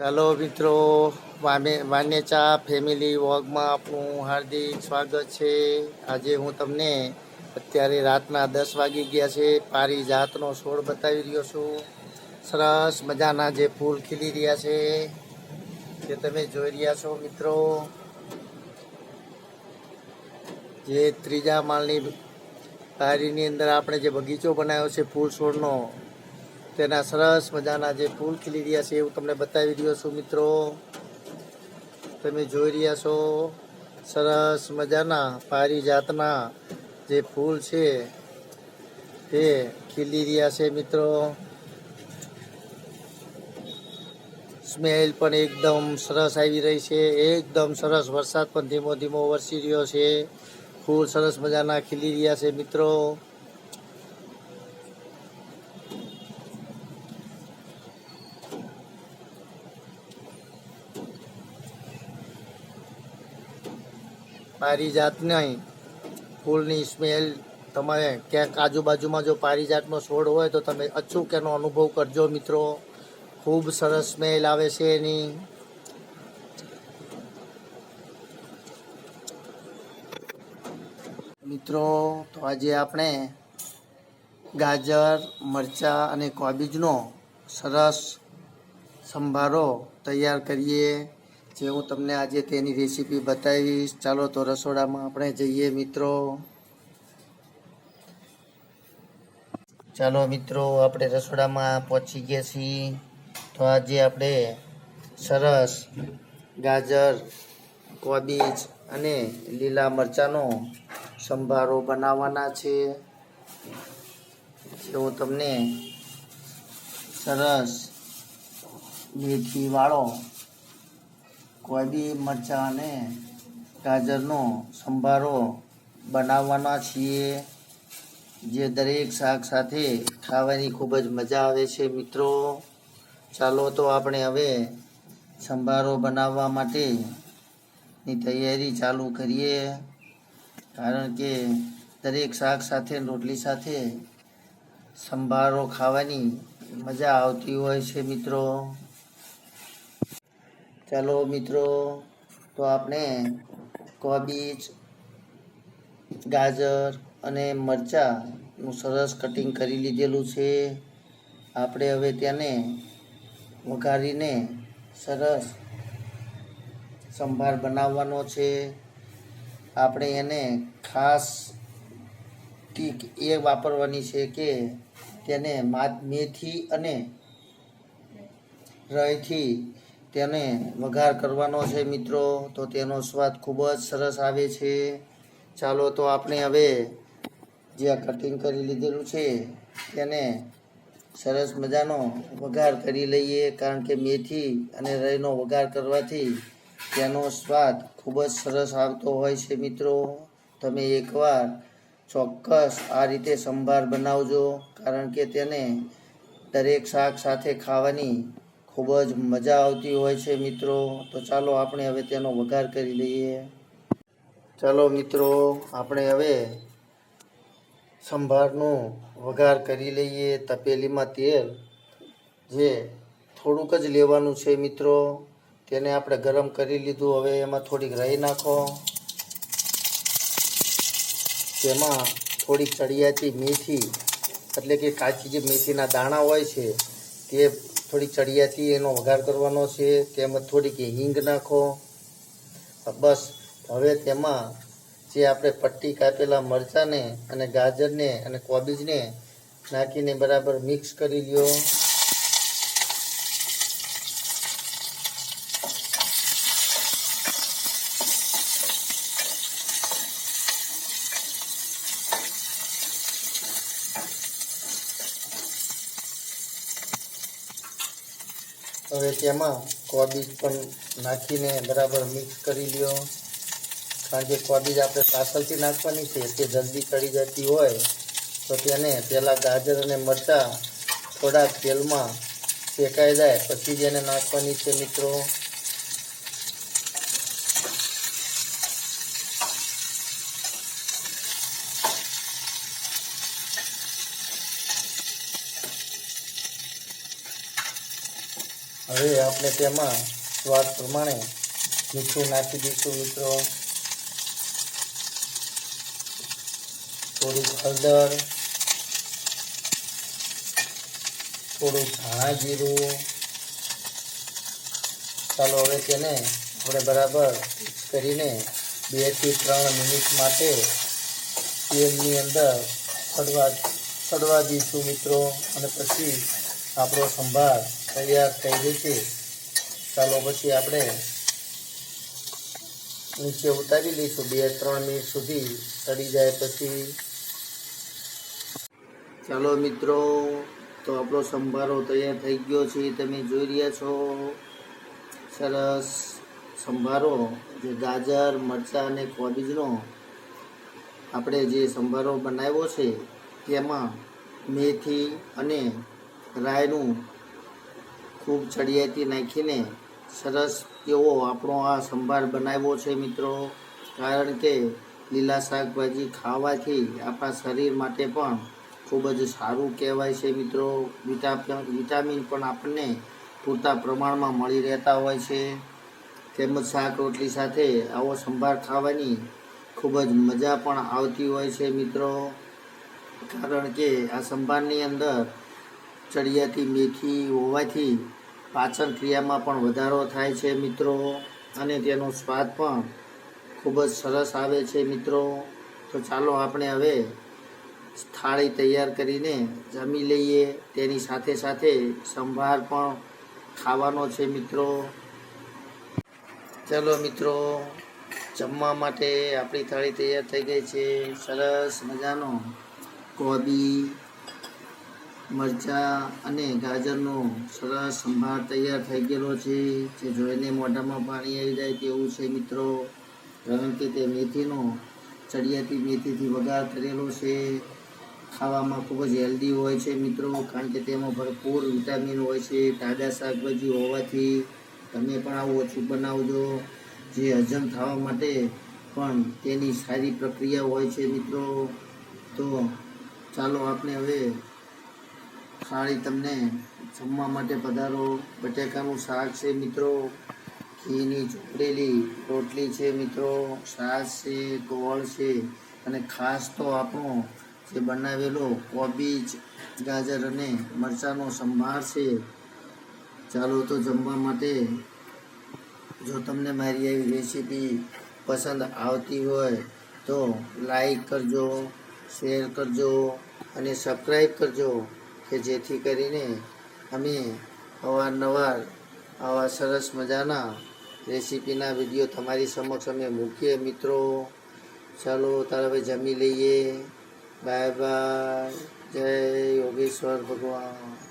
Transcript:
ચાલો મિત્રો વાનેચા ફેમિલી વોગમાં આપનું હાર્દિક સ્વાગત છે. આજે હું તમને અત્યારે રાતના દસ વાગી ગયા છે. પારી જાતનો છોડ બતાવી રહ્યો છું. સરસ મજાના જે ફૂલ ખીલી રહ્યા છે. જે તમે જોઈ રહ્યા છો મિત્રો. જે ત્રીજા માળની પારીની અંદર આપણે જે બગીચો બનાવ્યો છે ફૂલ છોડનો તેના સરસ મજાના જે ફૂલ ખીલી રહ્યા છે એવું તમને બતાવી રહ્યો છું મિત્રો. તમે જોઈ રહ્યા છો સરસ મજાના પારિજાતના જે ફૂલ છે તે ખીલી રહ્યા છે મિત્રો. સ્મેલ પણ એકદમ સરસ આવી રહી છે. એકદમ સરસ વરસાદ પણ ધીમો ધીમો વરસી રહ્યો છે. ફૂલ સરસ મજાના ખીલી રહ્યા છે મિત્રો. પારિજાતની ફૂલની સ્મેલ તમે ક્યાંક આજુબાજુમાં જો પારિજાતનો છોડ હોય તો તમે અચૂક એનો અનુભવ કરજો મિત્રો. ખૂબ સરસ સ્મેલ આવે છે એની. મિત્રો, તો આજે આપણે ગાજર, મરચાં અને કોબીજનો સરસ સંભારો તૈયાર કરીએ. જે હું તમને આજે તેની રેસીપી બતાવીશ. ચાલો તો રસોડામાં આપણે જઈએ મિત્રો. ચાલો મિત્રો, આપણે રસોડામાં પહોંચી ગયા છીએ. તો આજે આપણે સરસ ગાજર, કોબીજ અને લીલા મરચાંનો સંભારો બનાવવાના છે. જે હું તમને સરસ મેથીવાળો કોબી, મરચાં અને ગાજરનો સંભારો બનાવવાના છીએ. જે દરેક શાક સાથે ખાવાની ખૂબ જ મજા આવે છે મિત્રો. ચાલો તો આપણે હવે સંભારો બનાવવા માટેની તૈયારી ચાલુ કરીએ. કારણ કે દરેક શાક સાથે રોટલી સાથે સંભારો ખાવાની મજા આવતી હોય છે મિત્રો. ચાલો મિત્રો, તો આપણે કોબીજ, ગાજર અને મરચાંનું સરસ કટિંગ કરી લીધેલું છે. આપણે હવે તેને વઘારીને સરસ સંભાર બનાવવાનો છે. આપણે એને ખાસ ટીક એ વાપરવાની છે કે તેને મેથી અને રઈથી તેને વઘાર કરવાનો છે મિત્રો. તો તેનો સ્વાદ ખૂબ જ સરસ આવે છે. ચાલો તો આપણે હવે જે આ કટિંગ કરી લીધેલું છે, તેને સરસ મજાનો વઘાર કરી લઈએ. કારણ કે મેથી અને રઈનો વઘાર કરવાથી તેનો સ્વાદ ખૂબ જ સરસ આવતો હોય છે મિત્રો. તમે એકવાર ચોક્કસ આ રીતે સંભાર બનાવજો. કારણ કે તેને દરેક શાક સાથે ખાવાની ખૂબ જ મજા આવતી હોય છે મિત્રો. તો ચાલો આપણે હવે તેનો વઘાર કરી લઈએ. ચાલો મિત્રો, આપણે હવે સંભારનો વઘાર કરી લઈએ તપેલીમાં તેલ, જે થોડુંક જ લેવાનું છે મિત્રો. તેને આપણે ગરમ કરી લીધું. હવે એમાં થોડીક રહી નાખો. તેમાં થોડીક ચડિયાતી મેથી, એટલે કે કાચી જે મેથીના દાણા હોય છે, તે થોડી ચડિયાતી એનો વઘાર કરવાનો છે, તેમજ થોડીક હિંગ નાખો. બસ, હવે તેમાં જે આપણે પટ્ટી કાપેલા મરચાંને અને ગાજરને અને કોબીજને નાખીને બરાબર મિક્સ કરી લ્યો. હવે તેમાં કોબીજ પણ નાખીને બરાબર મિક્સ કરી લ્યો. કારણ કે કોબીજ આપણે પાછળથી નાખવાની છે, તે જલ્દી ચડી જતી હોય તો તેને પહેલાં ગાજર અને મરચાં થોડાક તેલમાં શેકાઈ જાય, પછી જ એને નાખવાની છે મિત્રો. હવે આપણે તેમાં સ્વાદ પ્રમાણે મીઠું નાખી દઈશું મિત્રો. થોડીક હળદર થોડું ધાણા જીરું. ચાલો હવે તેને આપણે બરાબર કરીને બેથી ત્રણ મિનિટ માટે તેલની અંદર સડવા સડવા દઈશું મિત્રો. અને પછી આપણો સંભાર તૈયાર થઈ જશે ચાલો પછી આપણે નીચે ઉતારી લઈશું. બે ત્રણ મિનિટ સુધી તળી જાય પછી. ચાલો મિત્રો, તો આપણો સંભારો તૈયાર થઈ ગયો છે. તમે જોઈ રહ્યા છો સરસ સંભારો, જે ગાજર, મરચાં અને કોબીજનો આપણે જે સંભારો બનાવ્યો છે, તેમાં મેથી અને રાયનું ખૂબ ચડિયાતી નાખીને સરસ એવો આપણો આ સંભાર બનાવ્યો છે મિત્રો. કારણ કે લીલા શાકભાજી ખાવાથી આપણા શરીર માટે પણ ખૂબ જ સારું કહેવાય છે મિત્રો. વિટામિન પણ આપણને પૂરતા પ્રમાણમાં મળી રહેતા હોય છે. તેમજ શાક રોટલી સાથે આવો સંભાર ખાવાની ખૂબ જ મજા પણ આવતી હોય છે મિત્રો. કારણ કે આ સંભારની અંદર ચડિયાતી મેથી હોવાથી પાચન ક્રિયામાં પણ વધારો થાય છે મિત્રો. અને તેનો સ્વાદ પણ ખૂબ જ સરસ આવે છે મિત્રો. તો ચાલો આપણે હવે થાળી તૈયાર કરીને જમી લઈએ. તેની સાથે સાથે સંભાર પણ ખાવાનો છે મિત્રો. ચાલો મિત્રો, જમવા માટે આપણી થાળી તૈયાર થઈ ગઈ છે. સરસ મજાનો કોબી મરચાં અને ગાજરનો સરસ સંભાર તૈયાર થઈ ગયેલો છે, જે જોઈને મોઢામાં પાણી આવી જાય તેવું છે મિત્રો. કારણ કે તે મેથીનો ચડિયાતી મેથીથી વઘાર કરેલો છે. ખાવામાં ખૂબ જ હેલ્ધી હોય છે મિત્રો, કારણ કે તેમાં ભરપૂર વિટામિન હોય છે, તાજા શાકભાજી હોવાથી તમે પણ આવું ઓછું બનાવજો. જે હજમ થવા માટે પણ તેની સારી પ્રક્રિયા હોય છે મિત્રો. તો ચાલો આપણે હવે થાળી તમને જમવા માટે પધારો. બટેકાનું શાક છે મિત્રો. ઘીની ચોપડેલી રોટલી છે મિત્રો. છાશ છે, ગોળ છે અને ખાસ તો આપણો જે બનાવેલો કોબીજ, ગાજર અને મરચાંનો સંભાર છે. ચાલો તો જમવા માટે જો તમને મારી આવી રેસીપી પસંદ આવતી હોય તો લાઈક કરજો, શેર કરજો અને સબસ્ક્રાઈબ કરજો. કે જેથી કરીને અમે અવારનવાર આવા સરસ મજાના રેસીપીના વીડિયો તમારી સમક્ષ અમે મૂકીએ. મિત્રો, ચાલો તારે હવે જમી લઈએ. Bye bye. જય યોગેશ્વર ભગવાન.